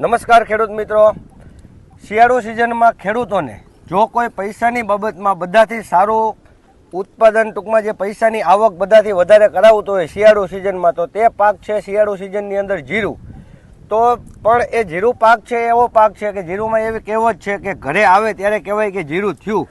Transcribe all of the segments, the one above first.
નમસ્કાર ખેડૂત મિત્રો. શિયાળુ સિઝનમાં ખેડૂતોને જો કોઈ પૈસાની બાબતમાં બધાથી સારું ઉત્પાદન ટૂંકમાં જે પૈસાની આવક બધાથી વધારે કરાવતો હોય શિયાળુ સિઝનમાં, તો તે પાક છે શિયાળુ સિઝનની અંદર જીરું. તો પણ એ જીરું પાક છે, એવો પાક છે કે જીરુંમાં એવી કહેવત છે કે ઘરે આવે ત્યારે કહેવાય કે જીરું થયું.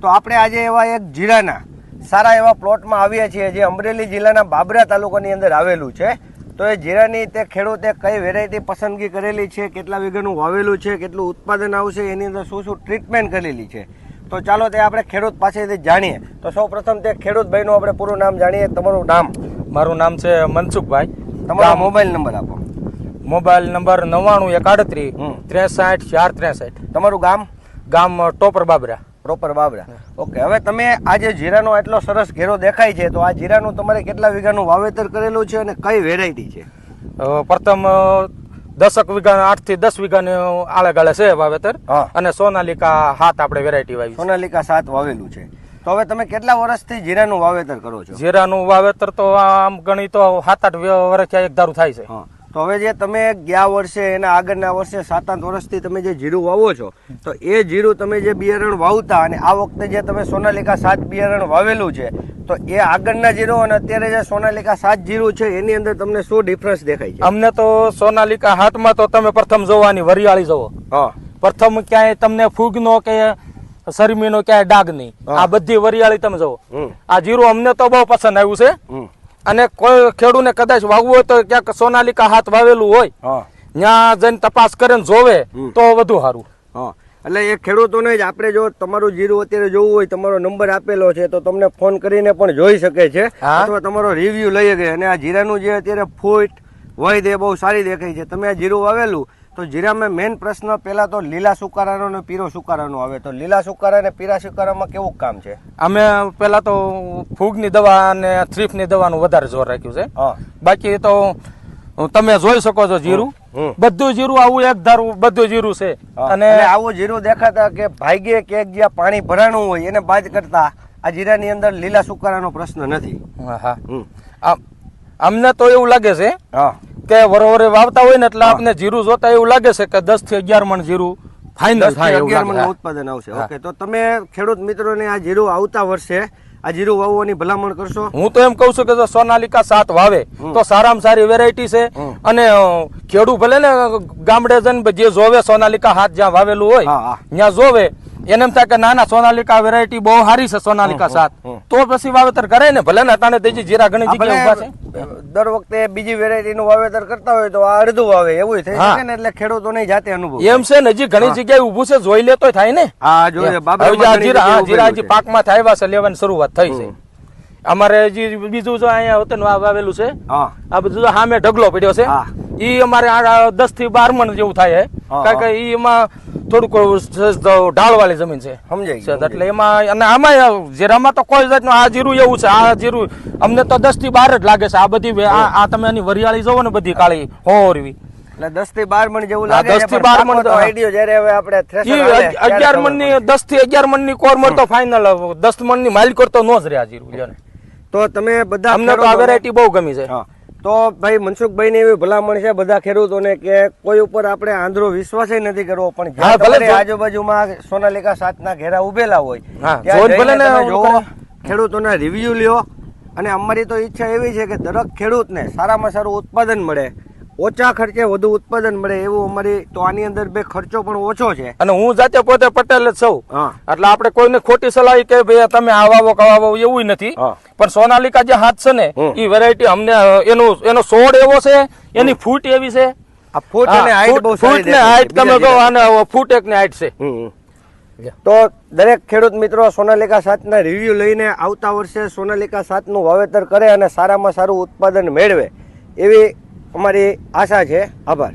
તો આપણે આજે એવા એક જીરાના સારા એવા પ્લોટમાં આવ્યા છીએ, જે અમરેલી જિલ્લાના બાબરા તાલુકાની અંદર આવેલું છે. તો એ જીરાની તે ખેડૂતે કઈ વેરાયટી પસંદગી કરેલી છે કેટલા વીઘાનું વાવેલું છે કેટલું ઉત્પાદન આવશે એની અંદર શું શું ટ્રીટમેન્ટ કરેલી છે? તો ચાલો તે આપણે ખેડૂત પાસેથી જાણીએ. તો સૌ પ્રથમ તે ખેડૂત ભાઈનું આપણે પૂરું નામ જાણીએ. તમારું નામ? મારું નામ છે મનસુખભાઈ. તમારો મોબાઈલ નંબર આપો. મોબાઈલ નંબર નવ્વાણું એક આડત્રીસ ત્રેસાઠ ત્રેસઠ ચાર ત્રેસઠ. તમારું ગામ? ગામ topper Babra. Proper Babra okay હવે તમે આ જે જીરાનો એટલો સરસ ઘેરો દેખાય છે તો આ જીરાનું તમારે કેટલા વીઘાનું વાવેતર કરેલું છે અને કઈ વેરાયટી છે? પ્રથમ દસક વીઘા આઠથી દસ વીઘાનું આળે ગાળે છે વાવેતર. અને સોનાલિકા હાથ આપણે વેરાયટી વાવી સોનાલિકા સાત વાવેલું છે. તો હવે તમે કેટલા વર્ષથી જીરાનું વાવેતર કરો છો? જીરાનું વાવેતર તો આમ ગણી તો સાત આઠ વર્ષ એક ધારું થાય છે. તો હવે જે તમે ગયા વર્ષે એના આગળના વર્ષે સાત આઠ વર્ષથી તમે જે જીરું વાવો છો તો એ જીરું તમે જે બિયારણ વાવતા અને આ વખતે જે તમે સોનાલિકા સાત બિયારણ વાવેલું છે તો એ આગળના જીરું અને અત્યારે જે સોનાલિકા સાત જીરું છે એની અંદર તમને શું ડિફરન્સ દેખાય છે? અમને તો સોનાલિકા હાથમાં તો તમે પ્રથમ જોવાની વરિયાળી જોવો. હા. પ્રથમ ક્યાંય તમને ફૂગનો કે શરમીનો ક્યાંય ડાગ નહીં. આ બધી વરિયાળી તમે જોવો. આ જીરું અમને તો બહુ પસંદ આવ્યું છે. અને કોઈ ખેડૂને કદાચ વાવવું હોય તો ક્યાંક સોનાલિકા હાથ વાવેલું હોય હા. ત્યાં જઈને તપાસ કરે જોવે તો વધુ સારું. હા. એટલે એ ખેડૂતોને જ આપણે જો તમારું જીરું અત્યારે જોવું હોય તમારો નંબર આપેલો છે તો તમને ફોન કરીને પણ જોઈ શકે છે. અથવા તમારો રિવ્યુ લઈ શકે અને આ જીરાનું જે અત્યારે ફૂટ વય તે બહુ સારી દેખાય છે. તમે આ જીરું વાવેલું તો જીરામાં મેઇન પ્રશ્ન પહેલા તો લીલા સુકારાનો અને પીરો સુકારાનો આવે. તો લીલા સુકારા અને પીરા સુકારામાં કેવું કામ છે? અમે પહેલાં તો ફૂગની દવા અને થ્રીફની દવાનું વધારે જોર રાખ્યું છે. બાકી તો તમે જોઈ શકો છો જીરું. બધું જીરું આવું એક ધારું બધું જીરું છે. અને આવું જીરું દેખાતા કે ભાગ્યે કે જ્યાં પાણી ભરાણું હોય એને બાદ કરતા આ જીરાની અંદર લીલા સુકારાનો પ્રશ્ન નથી. હા, હા. અમને તો એવું લાગે છે હા. કે વરોવરે વાવતા હોય ને એટલે આપને જીરું જોતા એવું લાગે છે કે દસથી અગિયાર મણ જીરું ફાઇનલ થાય અગિયાર મણ ઉત્પાદન આવશે. ઓકે તો તમે ખેડૂત મિત્રોને આ જીરું આવતા વર્ષે આ જીરું વાવવાની ભલામણ કરશો? હું તો એમ કઉ છું કે જો સોનાલિકા સાત વાવે તો સારામાં સારી વેરાયટી છે. અને ખેડૂ ખેડૂત ભલે ને ગામડે જઈને જે જોવે સોનાલિકા હાથ જ્યાં વાવેલું હોય. ત્યાં જોવે. એને એમ થાય કે ના ના સોનાલિકા વેરાયટી બહુ સારી છે સોનાલિકા સાત. તો પછી વાવેતર કરે ને? ભલે ને તાણે તેજી જીરા ઘણી જગ્યાએ ઊભા છે. દર વખતે બીજી વેરાયટી નું વાવેતર કરતા હોય તો આ અડધું વાવે એવું થઈ. શકે ને? એટલે ખેડૂતોને જાતે અનુભવ એમ છે ને હજી ઘણી જગ્યાએ ઊભું છે જોઈ લે તોય થાય ને? હા જો જે આ ઘણી જીરા જીરા હજી. પાકમાં થાય છે લેવાની શરૂઆત થઈ છે. અમારે હજી બીજું જો અહીંયા હોતન વાવેલું છે આ બધું જો સામે ઢગલો પડ્યો છે ઈ અમારે આ દસથી બાર મણ જેવું થાય કારણ કે ઈ એમાં થોડુંક ઢાળવાળી જમીન છે. સમજાય એટલે એમાં અને આમાં જીરામાં તો કોઈ જાતનું આ જીરું એવું છે આ જીરું અમને તો દસથી બાર જ લાગે છે. આ બધી આ તમે એની વરિયાળી જોવો ને બધી કાળી હોરવી એટલે દસથી બાર મણ જેવું લાગે 10 થી પણ 12 મણ પાકો તો તો હા. આઈડિયો જ્યારે હવે આપણે થ્રેશર ઈ હાલે અગ- ત્યારે અગિયાર મણની દસથી અગિયાર મણની કોર મળતો ફાઇનલ દસ મણની કરતો નો જ રહ્યા જીરું તો તમે બધા અમને તો આ વેરાયટી બહુ ગમી છે. તો ભાઈ મનસુખભાઈ ની એવી ભલામણ છે બધા ખેડૂતોને કે કોઈ ઉપર આપણે આંધળો વિશ્વાસ નથી કરવો પણ આજુબાજુમાં સોનાલિકા સાતના ઘેરા ઉભેલા હોય ને જોવો, ખેડૂતોના રિવ્યુ લ્યો. અને અમારી તો ઈચ્છા એવી છે કે દરેક ખેડૂતને સારામાં સારું ઉત્પાદન મળે. ઓછા ખર્ચે વધુ ઉત્પાદન મળે એવું અમારી તો આની અંદર બે ખર્ચો પણ ઓછો છે. અને હું જાતે પોતે પટેલ જ છું. એટલે આપણે કોઈને ખોટી સલાહ કે ભાઈ તમે આવાવો વાવો કે આ વાવો એવું નથી. પણ સોનાલિકા જે હાથ છે ને એ વેરાયટી અમને એનો એનું સોડ એવો છે એની ફૂટ એવી છે. આ ફૂટ ને હાઈટ તમે કહો. અને ફૂટ એક ને હાઈટ છે. તો દરેક ખેડૂત મિત્રો સોનાલિકા સાતના રિવ્યુ લઈને આવતા વર્ષે સોનાલિકા સાતનું વાવેતર કરે અને સારામાં સારું ઉત્પાદન મેળવે એવી અમારી આશા છે આભાર.